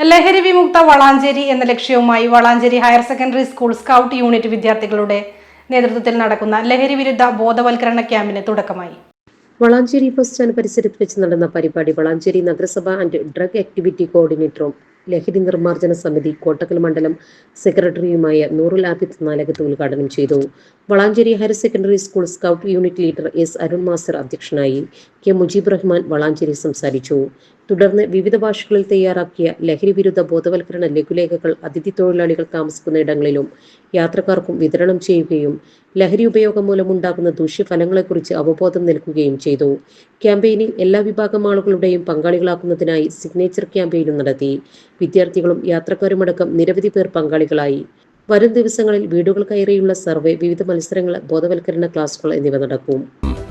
ലഹരി വിമുക്ത വളാഞ്ചേരി എന്ന ലക്ഷ്യവുമായി Valanchery higher secondary school scout unit വിദ്യാർത്ഥികളുടെ നേതൃത്വത്തിൽ നടക്കുന്ന ലഹരി വിരുദ്ധ ബോധവൽക്കരണ ക്യാമ്പിന് തുടക്കമായി. വളാഞ്ചേരി ബസ് സ്റ്റാൻഡ് പരിസരത്ത് വെച്ച് നടന്ന പരിപാടി വളാഞ്ചേരി നഗരസഭ ആൻഡ് ഡ്രഗ് ആക്ടിവിറ്റി കോർഡിനേറ്ററും ലഹരി നിർമ്മാർജന സമിതി കോട്ടക്കൽ മണ്ഡലം സെക്രട്ടറിയുമായ നൂറുൽ ആബിദ് നാലകത്ത് ഉദ്ഘാടനം ചെയ്തു. Valanchery higher secondary school scout unit leader S Arun master അധ്യക്ഷനായി. കെ മുജീബ് റഹ്മാൻ വളാഞ്ചേരി സംസാരിച്ചു. തുടർന്ന് വിവിധ ഭാഷകളിൽ തയ്യാറാക്കിയ ലഹരി വിരുദ്ധ ബോധവൽക്കരണ ലഘുലേഖകൾ അതിഥി തൊഴിലാളികൾ താമസിക്കുന്ന ഇടങ്ങളിലും യാത്രക്കാർക്കും വിതരണം ചെയ്യുകയും ലഹരി ഉപയോഗം മൂലമുണ്ടാകുന്ന ദൂഷ്യഫലങ്ങളെക്കുറിച്ച് അവബോധം നൽകുകയും ചെയ്തു. ക്യാമ്പയിനിൽ എല്ലാ വിഭാഗം ആളുകളുടെയും പങ്കാളികളാക്കുന്നതിനായി സിഗ്നേച്ചർ ക്യാമ്പയിനും നടത്തി. വിദ്യാർത്ഥികളും യാത്രക്കാരുമടക്കം നിരവധി പേർ പങ്കാളികളായി. വരും ദിവസങ്ങളിൽ വീടുകൾ കയറിയുള്ള സർവേ വിവിധ മത്സരങ്ങൾ ബോധവൽക്കരണ ക്ലാസുകൾ എന്നിവ നടക്കും.